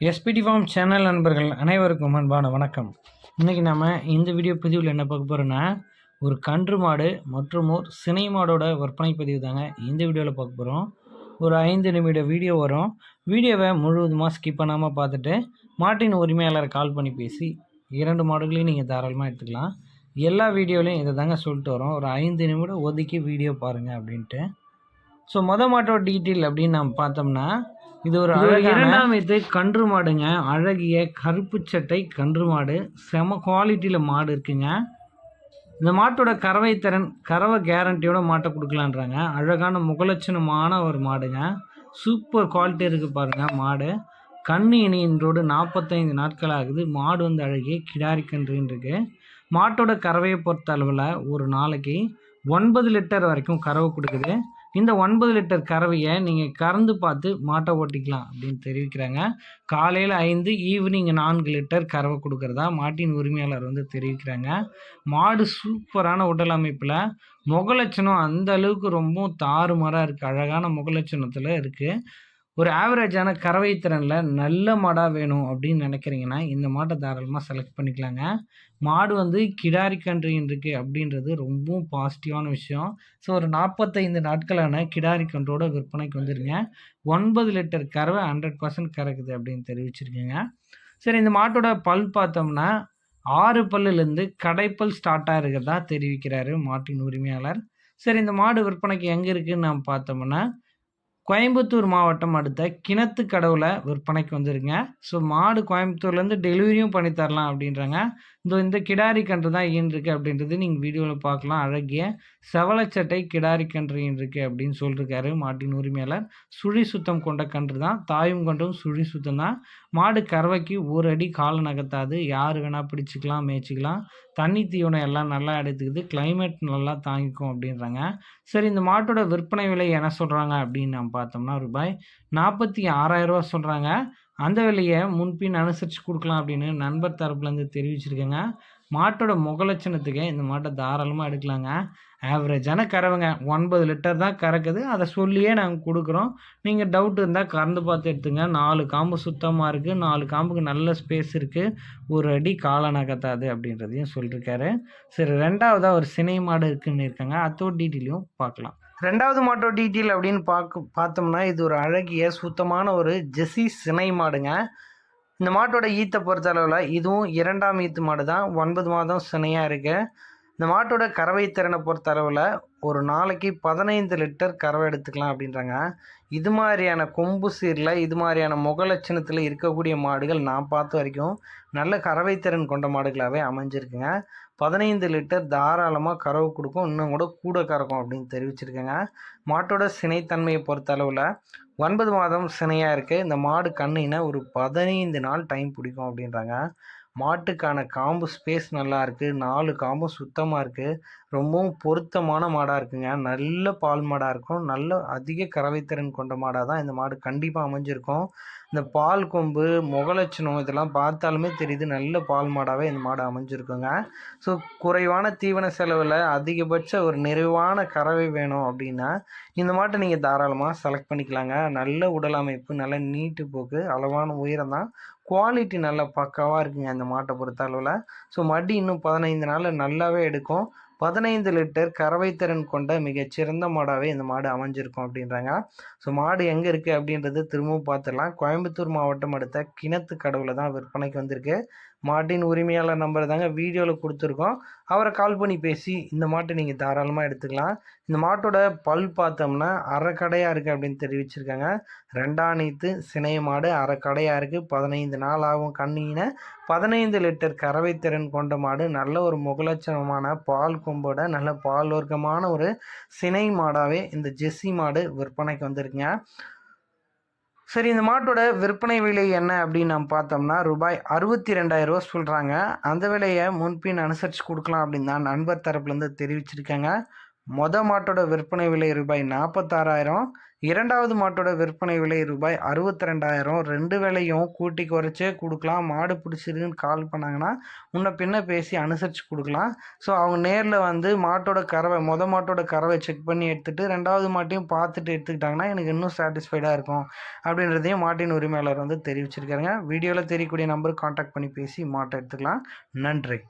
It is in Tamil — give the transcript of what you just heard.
எஸ்பிடி ஃபார்ம் சேனல் நண்பர்கள் அனைவருக்கும் அன்பான வணக்கம். இன்றைக்கி நம்ம இந்த வீடியோ பதிவில் என்ன பார்க்க போகிறோன்னா ஒரு கன்று மாடு மற்றும் ஒரு சினை மாடோட விற்பனை பதிவு தாங்க இந்த வீடியோவில் பார்க்க போகிறோம் ஒரு ஐந்து நிமிட வீடியோ வரும். வீடியோவை முழுவதுமாக ஸ்கிப் பண்ணாமல் பார்த்துட்டு மாட்டின் உரிமையாளரை கால் பண்ணி பேசி இரண்டு மாடுகளையும் நீங்கள் தாராளமாக எடுத்துக்கலாம். எல்லா வீடியோலையும் இதை தாங்க சொல்லிட்டு வரோம். ஒரு ஐந்து நிமிடம் ஒதுக்கி வீடியோ பாருங்கள் அப்படின்ட்டு. ஸோ மொதல் மாட்டோட டீட்டெயில் அப்படின்னு நம்ம பார்த்தோம்னா இது ஒரு இரண்டாம் இது கன்று மாடுங்க. அழகிய கருப்பு சட்டை கன்று மாடு. செம குவாலிட்டியில் மாடு இருக்குங்க. இந்த மாட்டோட கறவை திறன் கறவை கேரண்டியோட மாட்டை கொடுக்கலான்றாங்க. அழகான முகலட்சணமான ஒரு மாடுங்க. சூப்பர் குவாலிட்டி இருக்குது பாருங்கள் மாடு. கண்ணு இணையின்றோடு நாற்பத்தைந்து நாட்கள் ஆகுது. மாடு வந்து அழகிய கிடாரி கன்றுன்னு இருக்கு. மாட்டோட கறவையை பொறுத்த அளவில் ஒரு நாளைக்கு ஒன்பது லிட்டர் வரைக்கும் கறவை கொடுக்குது. இந்த ஒன்பது லிட்டர் கறவையை நீங்கள் கறந்து பார்த்து மாட்டை ஓட்டிக்கலாம் அப்படின்னு தெரிவிக்கிறாங்க. காலையில் ஐந்து ஈவினிங் நான்கு லிட்டர் கறவை கொடுக்குறதா மாட்டின் உரிமையாளர் வந்து தெரிவிக்கிறாங்க. மாடு சூப்பரான உடல் அமைப்பில் முகலட்சணம் அந்த அளவுக்கு ரொம்ப தாறுமாறாக இருக்குது அழகான முகலட்சணத்தில் இருக்குது ஒரு ஆவரேஜான கறவை திறனில் நல்ல மாடாக வேணும் அப்படின்னு நினைக்கிறீங்கன்னா இந்த மாட்டை தாராளமாக செலக்ட் பண்ணிக்கலாங்க. மாடு வந்து கிடாரி கன்றுன்னு இருக்குது அப்படின்றது ரொம்பவும் பாசிட்டிவான விஷயம். ஸோ ஒரு நாற்பத்தைந்து நாட்களான கிடாரி கன்றோட விற்பனைக்கு வந்துருங்க. ஒன்பது லிட்டர் கறவை ஹண்ட்ரட் பர்சன்ட் கறக்குது அப்படின்னு தெரிவிச்சிருக்கேங்க. சரி இந்த மாட்டோட பல் பார்த்தோம்னா ஆறு பல்லுலேருந்து கடைப்பல் ஸ்டார்ட் ஆகிருக்கிறதா தெரிவிக்கிறாரு மாட்டின் உரிமையாளர். சரி இந்த மாடு விற்பனைக்கு எங்கே இருக்குதுன்னு நாம் பார்த்தோம்னா கோயம்புத்தூர் மாவட்டம் அடுத்த கிணத்து கடவுளை விற்பனைக்கு வந்துருங்க. ஸோ மாடு கோயம்புத்தூர்லேருந்து டெலிவரியும் பண்ணி தரலாம் அப்படின்றாங்க. இந்த இந்த கிடாரி கன்று தான் ஈன்றிருக்கு அப்படின்றது நீங்கள் வீடியோவில் பார்க்கலாம். அழகிய செவலச்சட்டை கிடாரி கன்று ஈன்றிருக்கு அப்படின்னு சொல்லியிருக்காரு மாட்டின் உரிமையாளர். சுழி சுத்தம் கொண்ட கன்று தான். தாயும் கொண்டும் சுழி சுத்தம் தான். மாடு கறவைக்கு ஒரு அடி கால நகர்த்தாது. யார் வேணால் பிடிச்சிக்கலாம் மேய்ச்சிக்கலாம். தண்ணி தீவனம் எல்லாம் நல்லா எடுத்துக்குது. கிளைமேட் நல்லா தாங்கிக்கும் அப்படின்றாங்க. சரி இந்த மாட்டோட விற்பனை விலை என்ன சொல்கிறாங்க அப்படின்னு நம்ம பார்த்தோம்னா ரூபாய் நாற்பத்தி ஆறாயிரரூவா சொல்கிறாங்க அந்த விலையை முன்பின் அனுசரித்து கொடுக்கலாம் அப்படின்னு நண்பர் தரப்புலேருந்து தெரிவிச்சிருக்கேங்க. மாட்டோட முகலட்சணத்துக்கு இந்த மாட்டை தாராளமாக எடுக்கலாங்க. ஆவரேஜான கறவைங்க. ஒன்பது லிட்டர் தான் கறக்குது. அதை சொல்லியே நாங்கள் கொடுக்குறோம். நீங்கள் டவுட் இருந்தால் கறந்து பார்த்து எடுத்துங்க. நாலு காம்பு சுத்தமாக இருக்குது நாலு காம்புக்கு நல்ல ஸ்பேஸ் இருக்குது ஒரு அடி காலை நகர்த்தாது அப்படின்றதையும் சொல்லியிருக்காரு சரி ரெண்டாவதாக ஒரு சினை மாடு இருக்குன்னு இருக்காங்க. அதோட டீட்டெயிலையும் பார்க்கலாம். ரெண்டாவது மாட்டோ டீட்டெயில் அப்படின்னு பார்க்க பார்த்தோம்னா இது ஒரு அழகிய சுத்தமான ஒரு ஜெஸ்ஸி சினை மாடுங்க. இந்த மாட்டோட ஈத்தை பொறுத்த அளவில் இதுவும் இரண்டாம் ஈத்து மாடு தான் ஒன்பது மாதம் சினையாக இருக்குது இந்த மாட்டோட கறவை திறனை பொறுத்த அளவில் ஒரு நாளைக்கு பதினைந்து லிட்டர் கறவை எடுத்துக்கலாம் அப்படின்றாங்க. இது மாதிரியான கொம்பு சீரில் இது மாதிரியான முகலட்சணத்தில் இருக்கக்கூடிய மாடுகள் நான் பார்த்த வரைக்கும் நல்ல கறவை திறன் கொண்ட மாடுகளாகவே அமைஞ்சிருக்குங்க. பதினைந்து லிட்டர் தாராளமாக கறவு கொடுக்கும் இன்னும் கூட கூட கறக்கும் அப்படின்னு தெரிவிச்சிருக்கேங்க. மாட்டோட சினைத்தன்மையை பொறுத்த அளவில் ஒன்பது மாதம் சினையாக இருக்குது இந்த மாடு கண்ணினா ஒரு பதினைந்து நாள் டைம் பிடிக்கும் அப்படின்றாங்க. மாட்டுக்கான காம்பு ஸ்பேஸ் நல்லா இருக்குது நாலு காம்பும் சுத்தமாக இருக்குது ரொம்பவும் பொருத்தமான மாடாக இருக்குங்க. நல்ல பால் மாடாக இருக்கும். நல்ல அதிக கறவைத்திறன் கொண்ட மாடாக தான் இந்த மாடு கண்டிப்பாக அமைஞ்சிருக்கும். இந்த பால் கொம்பு முகலட்சணம் இதெல்லாம் பார்த்தாலுமே தெரியுது நல்ல பால் மாடாகவே இந்த மாடு அமைஞ்சிருக்குங்க. ஸோ குறைவான தீவன செலவில் அதிகபட்ச ஒரு நிறைவான கறவை வேணும் அப்படின்னா இந்த மாட்டை நீங்கள் தாராளமாக செலக்ட் பண்ணிக்கலாங்க. நல்ல உடல் அமைப்பு நல்ல நீட்டு போக்கு அளவான உயரம் தான் குவாலிட்டி நல்லா பக்காவாக இருக்குங்க அந்த மாட்டை பொறுத்த அளவில். ஸோ மடி இன்னும் பதினைந்து நாளில் நல்லாவே எடுக்கும். பதினைந்து லிட்டர் கறவை திறன் கொண்ட மிகச்சிறந்த மாடாகவே இந்த மாடு அமைஞ்சிருக்கும் அப்படின்றாங்க. ஸோ மாடு எங்கே இருக்குது அப்படின்றது திரும்பவும் பார்த்துடலாம். கோயம்புத்தூர் மாவட்டம் அடுத்த கிணத்து கடவுளை தான் விற்பனைக்கு வந்திருக்கு. மாட்டின் உரிமையாளர் நம்பர் தாங்க வீடியோவில் கொடுத்துருக்கோம். அவரை கால் பண்ணி பேசி இந்த மாட்டை நீங்கள் தாராளமாக எடுத்துக்கலாம். இந்த மாட்டோட பல் பார்த்தோம்னா அரைக்கடையாக இருக்குது அப்படின்னு தெரிவிச்சிருக்காங்க. ரெண்டாம் நீத்து சினைய மாடு அரைக்கடையாக இருக்குது பதினைந்து நாள் ஆகும் கண்ணின பதினைந்து லிட்டர் கறவை திறன் கொண்ட மாடு நல்ல ஒரு முகலட்சணமான பால் கொம்போட நல்ல பால் வர்க்கமான ஒரு சினை மாடாகவே இந்த ஜெஸ்ஸி மாடு விற்பனைக்கு வந்திருக்குங்க. சரி இந்த மாட்டோட விற்பனை விலை என்ன அப்படின்னு நம்ம பார்த்தோம்னா ரூபாய் அறுபத்தி ரெண்டாயிரரூவா சொல்கிறாங்க அந்த விலையை முன்பின் அனுசரித்து கொடுக்கலாம் அப்படின்னு தான் நண்பர் தரப்புலேருந்து தெரிவிச்சிருக்காங்க. மொத மாட்டோட விற்பனை விலை ரூபாய் நாற்பத்தாறாயிரம் இரண்டாவது மாட்டோட விற்பனை விலை ரூபாய் அறுபத்தி ரெண்டாயிரம் ரெண்டு விலையும் கூட்டி குறைச்சே கொடுக்கலாம். மாடு பிடிச்சிருக்குன்னு கால் பண்ணாங்கன்னா முன்ன பின்ன பேசி அனுசரித்து கொடுக்கலாம். ஸோ அவங்க நேரில் வந்து மாட்டோட கறவை மொத மாட்டோட கறவை செக் பண்ணி எடுத்துகிட்டு ரெண்டாவது மாட்டையும் பார்த்துட்டு எடுத்துக்கிட்டாங்கன்னா எனக்கு இன்னும் சாட்டிஸ்ஃபைடாக இருக்கும். அப்படின்றதையும் மாட்டின் உரிமையாளர் வந்து தெரிவிச்சிருக்காருங்க. வீடியோவில் தெரியக்கூடிய நம்பருக்கு காண்டாக்ட் பண்ணி பேசி மாட்டை எடுத்துக்கலாம். நன்றி.